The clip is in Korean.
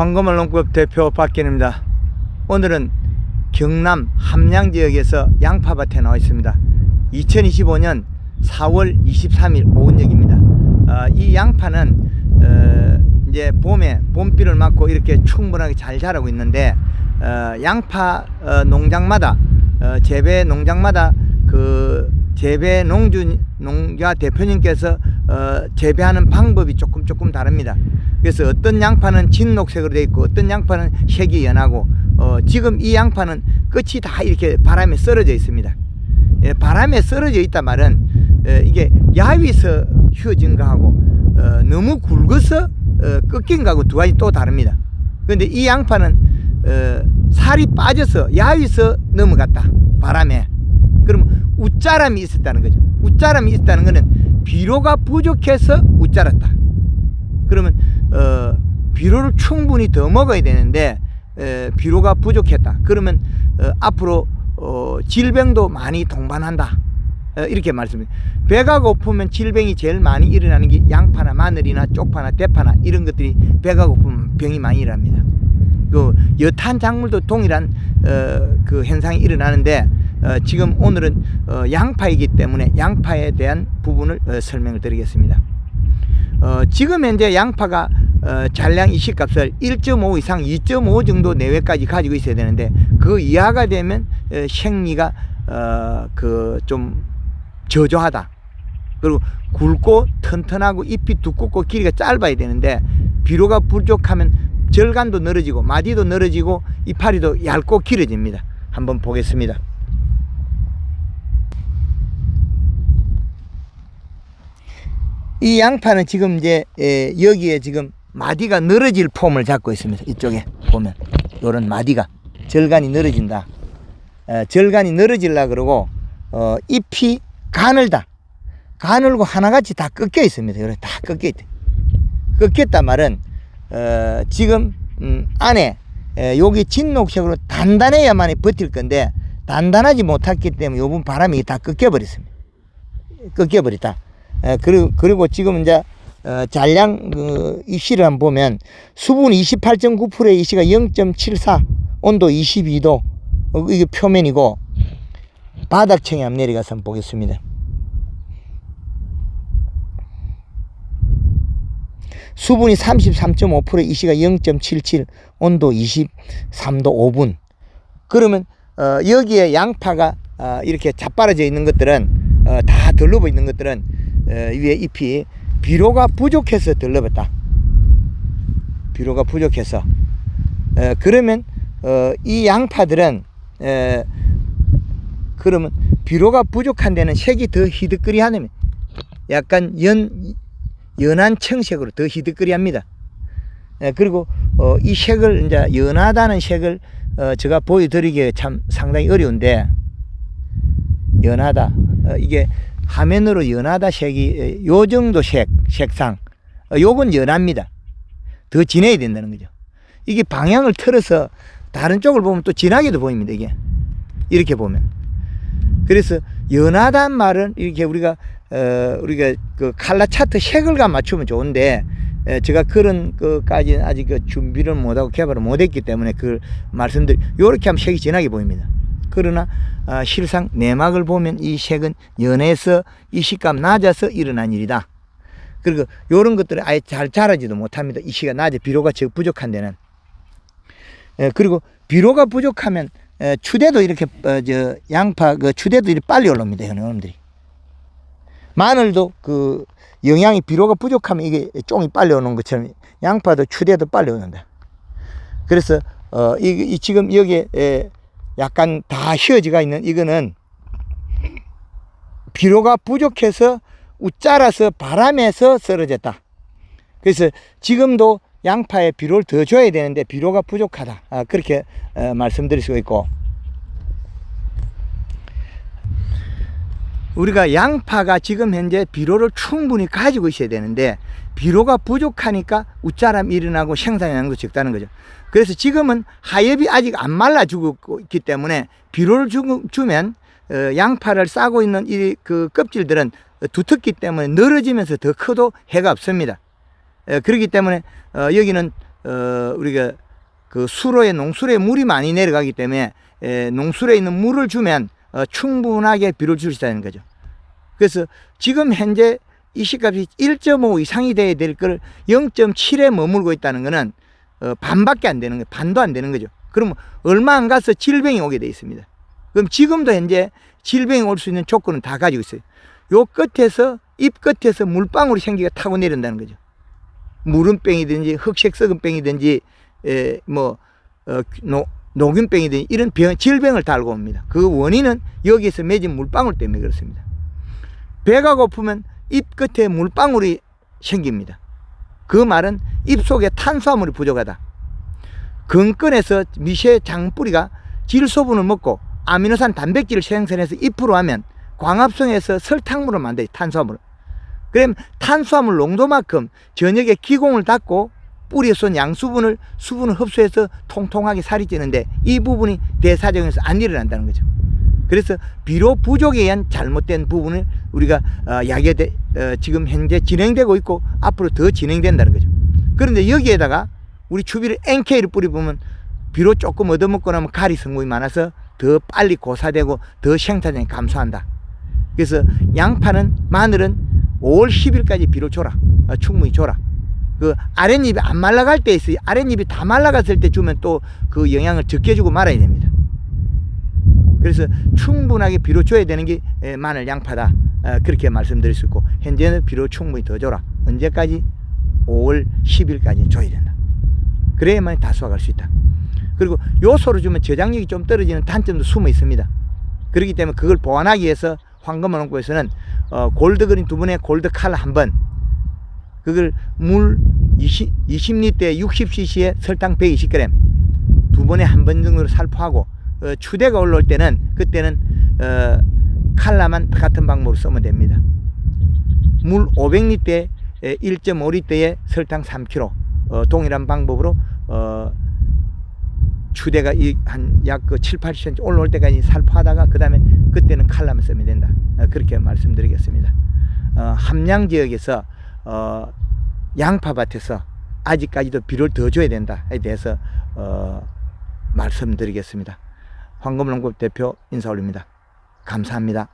황금알 농법 대표 박기입니다. 오늘은 경남 함양 지역에서 양파밭에 나와 있습니다. 2025년 4월 23일 오은역입니다. 어, 이 양파는 어, 이제 봄에 봄비를 맞고 이렇게 충분하게 잘 자라고 있는데 어, 양파 어, 농장마다 어, 재배 농장마다 그 재배 농주 농가 대표님께서 어, 재배하는 방법이 조금 조금 다릅니다. 그래서 어떤 양파는 진녹색으로 되어 있고 어떤 양파는 색이 연하고 어, 지금 이 양파는 끝이 다 이렇게 바람에 썰어져 있습니다. 예, 바람에 썰어져 있단 말은 어, 이게 야위서 휘어진 거하고 어, 너무 굵어서 어, 꺾인 거하고 두 가지 또 다릅니다. 그런데 이 양파는 어, 살이 빠져서 야위서 넘어갔다 바람에 그럼 웃자람이 있었다는 거죠. 웃자람이 있었다는 거는 비료가 부족해서 웃자랐다. 그러면 어, 비료를 충분히 더 먹어야 되는데 에, 비료가 부족했다. 그러면 어, 앞으로 어, 질병도 많이 동반한다. 어, 이렇게 말씀드립니다. 배가 고프면 질병이 제일 많이 일어나는 게 양파나 마늘이나 쪽파나 대파나 이런 것들이 배가 고프면 병이 많이 일어납니다. 그 여탄 작물도 동일한 어, 그 현상이 일어나는데 어, 지금 오늘은 어, 양파이기 때문에 양파에 대한 부분을 어, 설명을 드리겠습니다. 어, 지금 현재 양파가 어, 잔량 이식값을 1.5 이상 2.5 정도 내외까지 가지고 있어야 되는데 그 이하가 되면 어, 생리가 어, 그좀 저조하다. 그리고 굵고 튼튼하고 잎이 두껍고 길이가 짧아야 되는데 비료가 부족하면 절간도 늘어지고 마디도 늘어지고 이파리도 얇고 길어집니다. 한번 보겠습니다. 이 양파는 지금 이제 에, 여기에 지금 마디가 늘어질 폼을 잡고 있습니다. 이쪽에 보면 요런 마디가 절간이 늘어진다. 에, 절간이 늘어질라 그러고 어, 잎이 가늘다. 가늘고 하나같이 다 꺾여 있습니다. 이렇게 다 꺾여 있다. 꺾였단 말은 어, 지금 음, 안에 에, 여기 진녹색으로 단단해야만이 버틸 건데 단단하지 못했기 때문에 요 부분 바람이 다 꺾여 버렸습니다. 꺾여 버렸다. 에, 그리고 그리고 지금 이제 어, 잔량 그 입시를 한번 보면 수분 28.9%의 입시가 0.74 온도 22도 어, 이게 표면이고 바닥층에 한번 내려가서 한번 보겠습니다. 수분이 33.5%, 이 시가 0.77, 온도 23도 5분. 그러면 어, 여기에 양파가 어, 이렇게 자빠라져 있는 것들은 어, 다 들러버 있는 것들은 어, 위에 잎이 비료가 부족해서 들러봤다. 비료가 부족해서. 어, 그러면 어, 이 양파들은 에, 그러면 비료가 부족한 데는 색이 더 희득거리하면 약간 연 연한 청색으로 더 희득거리합니다. 예, 그리고 어, 이 색을 이제 연하다는 색을 어, 제가 보여드리기 참 상당히 어려운데 연하다 어, 이게 화면으로 연하다 색이 에, 요 정도 색 색상 어, 요건 연합니다. 더 진해야 된다는 거죠. 이게 방향을 틀어서 다른 쪽을 보면 또 진하게도 보입니다. 이게 이렇게 보면 그래서 연하단 말은 이렇게 우리가 어, 우리가 그 칼라 차트 색을감 맞추면 좋은데 에, 제가 그런 것까지는 아직 그 준비를 못하고 개발을 못했기 때문에 그걸 말씀드리 요렇게 하면 색이 진하게 보입니다. 그러나 아, 실상 내막을 보면 이 색은 연해서 이 식감 낮아서 일어난 일이다. 그리고 요런 것들은 아예 잘 자라지도 못합니다. 이 시가 낮에 비료가 적 부족한 데는. 에, 그리고 비료가 부족하면 에, 추대도 이렇게 어, 저 양파 그 추대도 이렇게 빨리 올라옵니다. 이놈들이. 마늘도 그 영양이 비료가 부족하면 이게 쫑이 빨리 오는 것처럼 양파도 추대도 빨리 오는다. 그래서 어, 이, 이 지금 여기에 에, 약간 다 휘어지가 있는 이거는 비료가 부족해서 웃자라서 바람에서 쓰러졌다. 그래서 지금도 양파에 비료를 더 줘야 되는데 비료가 부족하다. 아, 그렇게 어, 말씀드릴 수가 있고 우리가 양파가 지금 현재 비료를 충분히 가지고 있어야 되는데 비료가 부족하니까 웃자람 일어나고 생산량도 적다는 거죠. 그래서 지금은 하엽이 아직 안 말라 죽고 있기 때문에 비료를 주, 주면 어, 양파를 싸고 있는 이 그 껍질들은 두텁기 때문에 늘어지면서 더 커도 해가 없습니다. 어, 그렇기 때문에 어, 여기는 어, 우리가 그 수로에 농수로에 물이 많이 내려가기 때문에 에, 농수로에 있는 물을 주면 어, 충분하게 비료를 줄 수 있다는 거죠. 그래서 지금 현재 이 시값이 1.5 이상이 돼야 될 걸 0.7에 머물고 있다는 거는 어, 반밖에 안 되는 거예요. 반도 안 되는 거죠. 그러면 얼마 안 가서 질병이 오게 돼 있습니다. 그럼 지금도 현재 질병이 올 수 있는 조건은 다 가지고 있어요. 요 끝에서 잎 끝에서 물방울이 생기가 타고 내린다는 거죠. 무름병이든지 흑색 썩은병이든지 에, 뭐 어, 노, 녹균병이든지 이런 병, 질병을 달고 옵니다. 그 원인은 여기에서 맺은 물방울 때문에 그렇습니다. 배가 고프면 잎 끝에 물방울이 생깁니다. 그 말은 잎 속에 탄수화물이 부족하다. 근근에서 미세 장뿌리가 질소분을 먹고 아미노산 단백질을 생산해서 잎으로 하면 광합성에서 설탕물을 만들어요. 탄수화물. 그럼 탄수화물 농도만큼 저녁에 기공을 닫고 뿌리에 쏜 양수분을 수분을 흡수해서 통통하게 살이 찌는데 이 부분이 대사정에서 안 일어난다는 거죠. 그래서 비료 부족에 의한 잘못된 부분을 우리가 어, 약에 대, 어, 지금 현재 진행되고 있고 앞으로 더 진행된다는 거죠. 그런데 여기에다가 우리 추비를 NK를 뿌려보면 비료 조금 얻어먹고 나면 가리 성분이 많아서 더 빨리 고사되고 더 생산량이 감소한다. 그래서 양파는 마늘은 5월 10일까지 비료 줘라. 어, 충분히 줘라. 그 아랫잎이 안 말라갈 때 있어요. 아랫잎이 다 말라갔을 때 주면 또 그 영양을 적게 주고 말아야 됩니다. 그래서 충분하게 비료 줘야 되는 게 에, 마늘 양파다. 어, 그렇게 말씀드릴 수 있고 현재는 비료 충분히 더 줘라. 언제까지? 5월 10일까지 줘야 된다. 그래야만 다 수확할 수 있다. 그리고 요소를 주면 저장력이 좀 떨어지는 단점도 숨어 있습니다. 그렇기 때문에 그걸 보완하기 위해서 황금원농부에서는 어, 골드 그린 두 번에 골드 칼 한 번, 그걸 물 20, 20리터에 60cc에 설탕 120g 두 번에 한 번 정도로 살포하고 어, 추대가 올라올 때는 그때는 어, 칼라만 같은 방법으로 쓰면 됩니다. 물 500리터에 1.5리터에 설탕 3kg 어, 동일한 방법으로 어, 추대가 한약그 7, 80cm 올라올 때까지 살포하다가 그 다음에 그때는 칼라만 쓰면 된다. 어, 그렇게 말씀드리겠습니다. 어, 함양 지역에서 어, 양파밭에서 아직까지도 비료를 더 줘야 된다에 대해서 어, 말씀드리겠습니다. 황금농법 대표 인사 올립니다. 감사합니다.